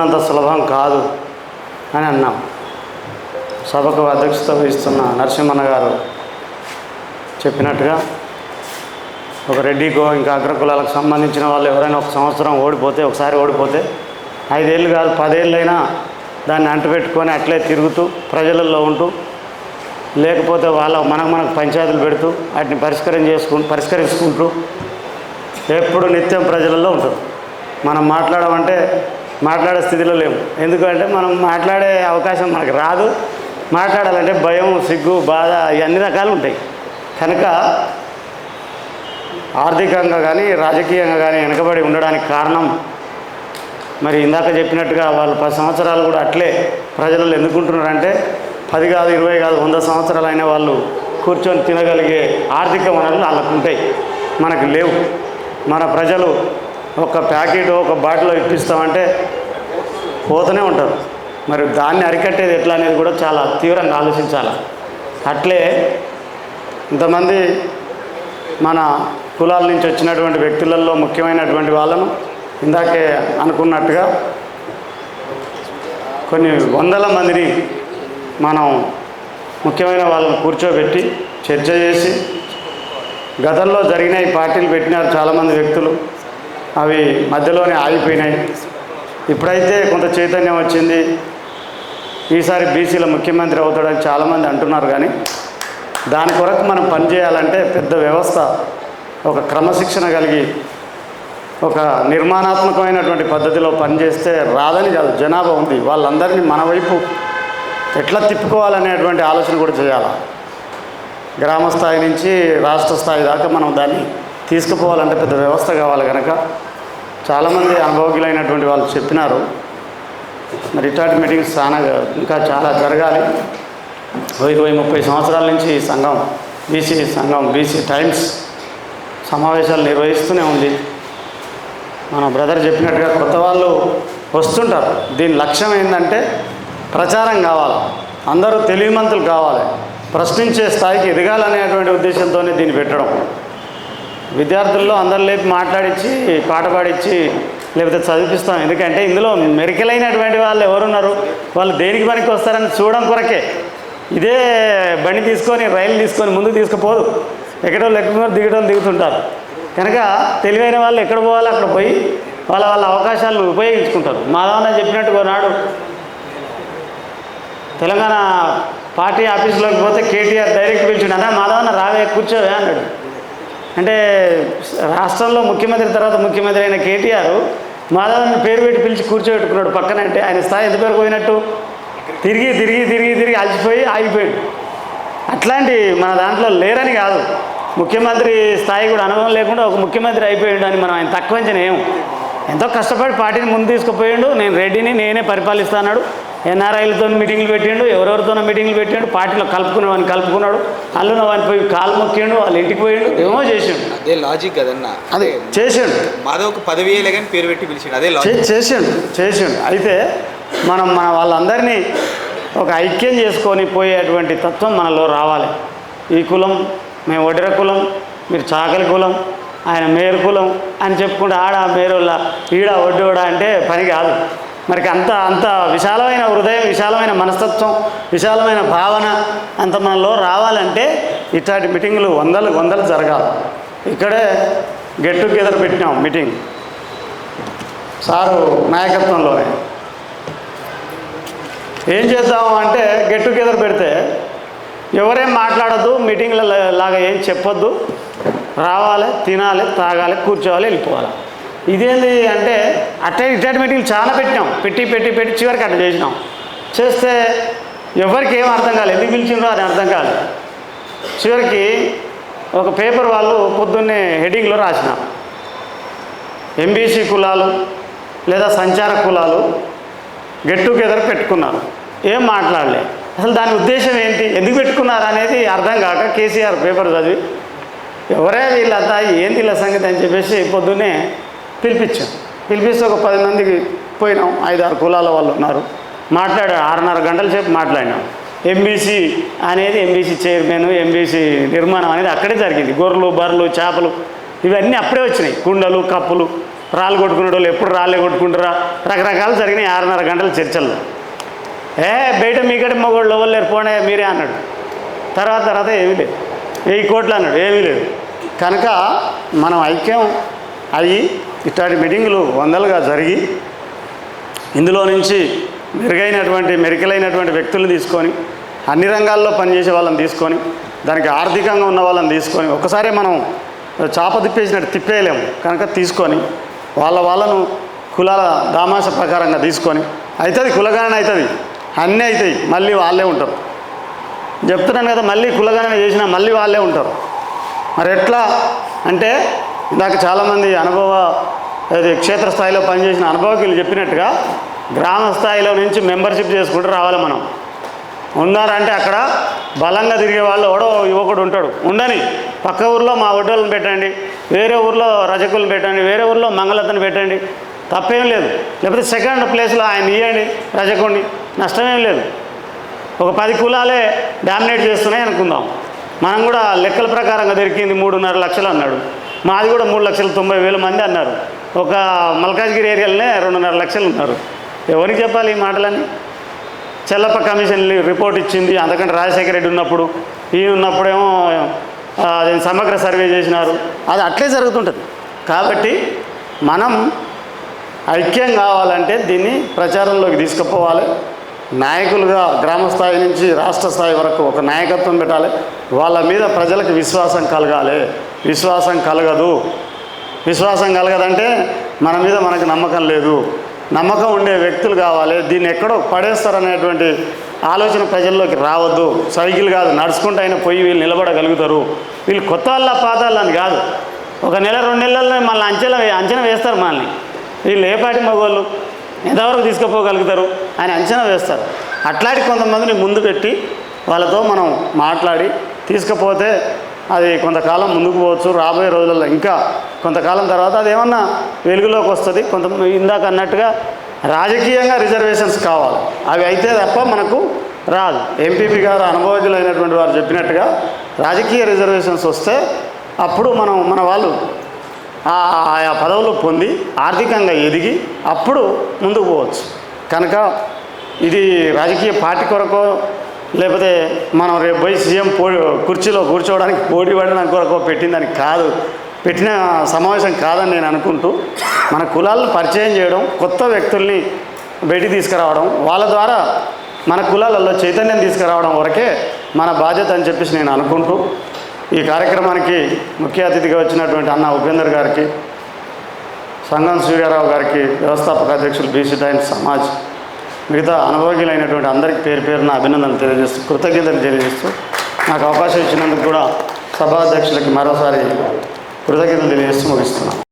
అనుకున్నంత సులభం కాదు అని అన్నాం. సభకు అధ్యక్షత వహిస్తున్న నరసింహన్న గారు చెప్పినట్టుగా ఒక రెడ్డికో ఇంకా అగ్రకులాలకు సంబంధించిన వాళ్ళు ఎవరైనా ఒక సంవత్సరం ఓడిపోతే ఒకసారి ఓడిపోతే ఐదేళ్ళు కాదు పదేళ్ళైనా దాన్ని అంటుపెట్టుకొని అట్లే తిరుగుతూ ప్రజలలో ఉంటూ లేకపోతే వాళ్ళ మనకు మనకు పంచాయతీలు పెడుతూ వాటిని పరిష్కారం చేసుకుంటూ పరిష్కరించుకుంటూ ఎప్పుడు నిత్యం ప్రజలలో ఉంటుంది. మనం మాట్లాడమంటే మాట్లాడే స్థితిలో లేము. ఎందుకంటే మనం మాట్లాడే అవకాశం మనకు రాదు. మాట్లాడాలంటే భయం సిగ్గు బాధ అన్ని రకాలు ఉంటాయి. కనుక ఆర్థికంగా కానీ రాజకీయంగా కానీ వెనకబడి ఉండడానికి కారణం మరి ఇందాక చెప్పినట్టుగా వాళ్ళు పది సంవత్సరాలు కూడా అట్లే ప్రజలు ఎందుకుంటున్నారంటే పది కాదు ఇరవై కాదు వంద సంవత్సరాలు అయిన వాళ్ళు కూర్చొని తినగలిగే ఆర్థిక వనరులు వాళ్ళకు ఉంటాయి. మనకు లేవు. మన ప్రజలు ఒక ప్యాకెట్ ఒక బాటిల్ ఇప్పిస్తామంటే పోతూనే ఉంటారు. మరి దాన్ని అరికట్టేది ఎట్లా అనేది కూడా చాలా తీవ్రంగా ఆలోచించాలి. అట్లే ఇంతమంది మన కులాల నుంచి వచ్చినటువంటి వ్యక్తులలో ముఖ్యమైనటువంటి వాళ్ళను ఇందాకే అనుకున్నట్టుగా కొన్ని వందల మందిని మనం ముఖ్యమైన వాళ్ళని కూర్చోబెట్టి చర్చ చేసి గతంలో జరిగిన ఈ పార్టీలు పెట్టినారు చాలామంది వ్యక్తులు. అవి మధ్యలోనే ఆగిపోయినాయి. ఇప్పుడైతే కొంత చైతన్యం వచ్చింది. ఈసారి బీసీల ముఖ్యమంత్రి అవుతాడని చాలామంది అంటున్నారు కానీ దాని కొరకు మనం పనిచేయాలంటే పెద్ద వ్యవస్థ ఒక క్రమశిక్షణ కలిగి ఒక నిర్మాణాత్మకమైనటువంటి పద్ధతిలో పనిచేస్తే రాదని కాదు జనాభా ఉంది. వాళ్ళందరినీ మన వైపు ఎట్లా తిప్పుకోవాలనేటువంటి ఆలోచన కూడా చేయాలి. గ్రామ స్థాయి నుంచి రాష్ట్ర స్థాయి దాకా మనం దాన్ని తీసుకుపోవాలంటే పెద్ద వ్యవస్థ కావాలి కనుక చాలామంది అనుభవజ్ఞులైనటువంటి వాళ్ళు చెప్పినారు. మరి మీటింగ్స్ చాలా ఇంకా చాలా జరగాలి. ఇరవై ముప్పై సంవత్సరాల నుంచి ఈ సంఘం బీసీ సంఘం బీసీ టైమ్స్ సమావేశాలు నిర్వహిస్తూనే ఉంది. మన బ్రదర్ చెప్పినట్టుగా కొత్త వాళ్ళు వస్తుంటారు. దీని లక్ష్యం ఏంటంటే ప్రచారం కావాలి. అందరూ తెలివిమంతులు కావాలి. ప్రశ్నించే స్థాయికి ఎదగాలనేటువంటి ఉద్దేశంతోనే దీన్ని పెట్టడం. విద్యార్థుల్లో అందరు లేపి మాట్లాడించి పాట పాడించి లేకపోతే చదివిపిస్తాం. ఎందుకంటే ఇందులో మెరికలైనటువంటి వాళ్ళు ఎవరున్నారు? వాళ్ళు దేనికి పనికి వస్తారని చూడడం కొరకే. ఇదే బండి తీసుకొని రైలు తీసుకొని ముందుకు తీసుకుపోదు. ఎక్కడో ఎక్కుతున్నారు దిగడం దిగుతుంటారు. కనుక తెలివైన వాళ్ళు ఎక్కడ పోవాలో? అక్కడ పోయి వాళ్ళ వాళ్ళ అవకాశాలను ఉపయోగించుకుంటారు. మాధవన్న చెప్పినట్టు నాడు తెలంగాణ పార్టీ ఆఫీసులోకి పోతే కేటీఆర్ డైరెక్ట్ పిలిచిండు అన్న మాధవన్న రావే కూర్చోవే అన్నాడు. అంటే రాష్ట్రంలో ముఖ్యమంత్రి తర్వాత ముఖ్యమంత్రి అయిన కేటీఆర్ మాధవన్ పేరు పెట్టి పిలిచి కూర్చోబెట్టుకున్నాడు పక్కనంటే ఆయన స్థాయి ఎంత పేరు పోయినట్టు? తిరిగి తిరిగి తిరిగి తిరిగి అలసిపోయి ఆగిపోయాడు. అట్లాంటి మన దాంట్లో లేరని కాదు. ముఖ్యమంత్రి స్థాయి కూడా అనుభవం లేకుండా ఒక ముఖ్యమంత్రి అయిపోయాడు అని మనం ఆయన తక్కువ ఏం ఎంతో కష్టపడి పార్టీని ముందు తీసుకుపోయిండు. నేను రెడ్డిని నేనే పరిపాలిస్తాడు ఎన్ఆర్ఐలతో మీటింగ్లు పెట్టిండు ఎవరెవరితోనో మీటింగ్లు పెట్టిండు పార్టీలో కలుపుకున్నాడు కలుపుకున్నాడు అల్లున వాడిని పోయి కాలు మొక్కిండు వాళ్ళ ఇంటికి పోయిండు ఏమో చేసిండు. అదే లాజిక్ కదన్న? అదే చేసిండు. మాధవ్ పదవి కానీ పేరు పెట్టి పిలిచిండు అదే చేసిండు చేసిండు. అయితే మనం మన వాళ్ళందరినీ ఒక ఐక్యం చేసుకొని పోయేటువంటి తత్వం మనలో రావాలి. ఈ కులం మేము ఒడిర కులం మీరు చాకలి కులం ఆయన మేరు కులం అని చెప్పుకుంటే ఆడ మేరుల ఈడ ఒడ్డోడా అంటే పని కాదు. మరి అంత అంత విశాలమైన హృదయం విశాలమైన మనస్తత్వం విశాలమైన భావన అంత మనలో రావాలంటే ఇట్లాంటి మీటింగులు వందలు వందలు జరగాలి. ఇక్కడే గెట్ టుగెదర్ పెట్టినాం మీటింగ్. సారు నాయకత్వంలోనే. ఏం చేద్దాము అంటే గెట్ టుగెదర్ పెడితే ఎవరేం మాట్లాడద్దు మీటింగ్ల లాగా ఏం చెప్పొద్దు. రావాలి తినాలి తాగాలి కూర్చోవాలి వెళ్ళిపోవాలి. ఇదేంది అంటే అట్టే ఇట్లాంటి చాలా పెట్టినాం. పెట్టి పెట్టి పెట్టి చివరికి అట్లా చేసినాం. చేస్తే ఎవరికి ఏం అర్థం కాలేదు. ఎందుకు పిలిచిండ్రో అని అర్థం కాలేదు. చివరికి ఒక పేపర్ వాళ్ళు పొద్దున్నే హెడ్డింగ్లో రాసిన. ఎంబీసీ కులాలు లేదా సంచార కులాలు గెట్ టుగెదర్ పెట్టుకున్నారు. ఏం మాట్లాడలే. అసలు దాని ఉద్దేశం ఏంటి? ఎందుకు పెట్టుకున్నారు అనేది అర్థం కాక కేసీఆర్ పేపర్ చదివి ఎవరే వీళ్ళంతా ఏంది వీళ్ళ సంగతి అని చెప్పేసి పొద్దున్నే పిలిపించాం. పిలిపిస్తే ఒక పది మందికి పోయినాం. ఐదు ఆరు కులాల వాళ్ళు ఉన్నారు. మాట్లాడా ఆరున్నర గంటల సేపు మాట్లాడినాం. ఎంబీసీ అనేది ఎంబీసీ చైర్మన్ ఎంబీసీ నిర్మాణం అనేది అక్కడే జరిగింది. గొర్రెలు బర్రెలు చేపలు ఇవన్నీ అప్పుడే వచ్చినాయి. కుండలు కప్పులు రాళ్ళు కొట్టుకునే వాళ్ళు ఎప్పుడు రాళ్ళే కొట్టుకుంటారా? రకరకాలు జరిగినాయి ఆరున్నర గంటల చర్చల్లో. ఏ బయట మీకటి మగోళ్ళు ఎవరు లేరు? పోనే మీరే అన్నాడు. తర్వాత తర్వాత ఏమీ లేదు. వెయ్యి కోట్లు అన్నాడు. ఏమీ లేదు. కనుక మనం ఐక్యం అయ్యి ఇట్లాంటి మీటింగులు వందలుగా జరిగి ఇందులో నుంచి మెరుగైనటువంటి మెరికలైనటువంటి వ్యక్తులను తీసుకొని అన్ని రంగాల్లో పనిచేసే వాళ్ళని తీసుకొని దానికి ఆర్థికంగా ఉన్న వాళ్ళని తీసుకొని ఒకసారి మనం చాప తిప్పేసినట్టు తిప్పేయలేము. కనుక తీసుకొని వాళ్ళ వాళ్ళను కులాల దామాస ప్రకారంగా తీసుకొని అవుతుంది కులగణన అవుతుంది అన్నీ అవుతాయి మళ్ళీ వాళ్ళే ఉంటారు. చెప్తున్నాను కదా మళ్ళీ కులగణన చేసినా మళ్ళీ వాళ్ళే ఉంటారు. మరి ఎట్లా అంటే ఇందాక చాలామంది అనుభవ అది క్షేత్రస్థాయిలో పనిచేసిన అనుభవకులు చెప్పినట్టుగా గ్రామ స్థాయిలో నుంచి మెంబర్షిప్ చేసుకుంటూ రావాలి మనం. ఉన్నారంటే అక్కడ బలంగా తిరిగే వాళ్ళు ఎవడో యువకుడు ఉంటాడు. ఉండని పక్క ఊర్లో మా ఒడ్డోళ్ళని పెట్టండి వేరే ఊర్లో రజకులను పెట్టండి వేరే ఊర్లో మంగళతను పెట్టండి తప్పేం లేదు. లేకపోతే సెకండ్ ప్లేస్లో ఆయన ఇవ్వండి రజకుడిని నష్టమేం లేదు. ఒక పది కులాలే డామినేట్ చేస్తున్నాయి అనుకుందాం. మనం కూడా లెక్కల ప్రకారంగా దొరికింది మూడున్నర లక్షలు అన్నాడు. మాది కూడా మూడు లక్షల తొంభై వేల మంది అన్నారు. ఒక మల్కాజ్గిరి ఏరియాలోనే రెండున్నర లక్షలు ఉన్నారు. ఎవరికి చెప్పాలి ఈ మాటలని? చెల్లప్ప కమిషన్ రిపోర్ట్ ఇచ్చింది. అందుకంటే రాజశేఖర రెడ్డి ఉన్నప్పుడు ఈ ఉన్నప్పుడేమో అది సమగ్ర సర్వే చేసినారు. అది అట్లే జరుగుతుంటుంది. కాబట్టి మనం ఐక్యం కావాలంటే దీన్ని ప్రచారంలోకి తీసుకుపోవాలి. నాయకులుగా గ్రామ స్థాయి నుంచి రాష్ట్ర స్థాయి వరకు ఒక నాయకత్వం పెట్టాలి. వాళ్ళ మీద ప్రజలకు విశ్వాసం కలగాలి. విశ్వాసం కలగదు. విశ్వాసం కలగదంటే మన మీద మనకు నమ్మకం లేదు. నమ్మకం ఉండే వ్యక్తులు కావాలి. దీన్ని ఎక్కడో పడేస్తారనేటువంటి ఆలోచన ప్రజల్లోకి రావద్దు. సైకిల్ కాదు నడుచుకుంటూ అయినా పోయి వీళ్ళు నిలబడగలుగుతారు. వీళ్ళు కొత్త వాళ్ళ పాత అని కాదు. ఒక నెల రెండు నెలల్లో మళ్ళీ అంచనా అంచనా వేస్తారు మనల్ని. వీళ్ళు ఏ పాటి మగవాళ్ళు? ఎంతవరకు తీసుకుపోగలుగుతారు అని అంచనా వేస్తారు. అట్లాంటి కొంతమందిని ముందు పెట్టి వాళ్ళతో మనం మాట్లాడి తీసుకుపోతే అది కొంతకాలం ముందుకు పోవచ్చు రాబోయే రోజుల్లో ఇంకా కొంతకాలం తర్వాత అది ఏమన్నా వెలుగులోకి వస్తుంది. కొంత ఇందాక అన్నట్టుగా రాజకీయంగా రిజర్వేషన్స్ కావాలి. అవి అయితే తప్ప మనకు రాదు. ఎంపీపీ గారు అనుభవజ్ఞులైనటువంటి వారు చెప్పినట్టుగా రాజకీయ రిజర్వేషన్స్ వస్తే అప్పుడు మనం మన వాళ్ళు ఆయా పదవులు పొంది ఆర్థికంగా ఎదిగి అప్పుడు ముందుకు పోవచ్చు. కనుక ఇది రాజకీయ పార్టీ కొరకు లేకపోతే మనం రేపు పోయి సీఎం పో కుర్చీలో కూర్చోవడానికి పోటీ పడడానికి కొరకో పెట్టిందని కాదు. పెట్టిన సమావేశం కాదని నేను అనుకుంటూ మన కులాలను పరిచయం చేయడం కొత్త వ్యక్తుల్ని బయటికి తీసుకురావడం వాళ్ళ ద్వారా మన కులాలలో చైతన్యం తీసుకురావడం వరకే మన బాధ్యత అని చెప్పేసి నేను అనుకుంటూ ఈ కార్యక్రమానికి ముఖ్య అతిథిగా వచ్చినటువంటి అన్న ఉపేందర్ గారికి సంగం సూర్యారావు గారికి వ్యవస్థాపక అధ్యక్షులు బీసీ టైమ్స్ సమాజ్ మిగతా అనుభవజ్ఞులైనటువంటి అందరికీ పేరు పేరున అభినందనలు తెలియజేస్తూ కృతజ్ఞతలు తెలియజేస్తూ నాకు అవకాశం ఇచ్చినందుకు కూడా సభాధ్యక్షులకి మరోసారి కృతజ్ఞతలు తెలియజేస్తూ ముగిస్తున్నాను.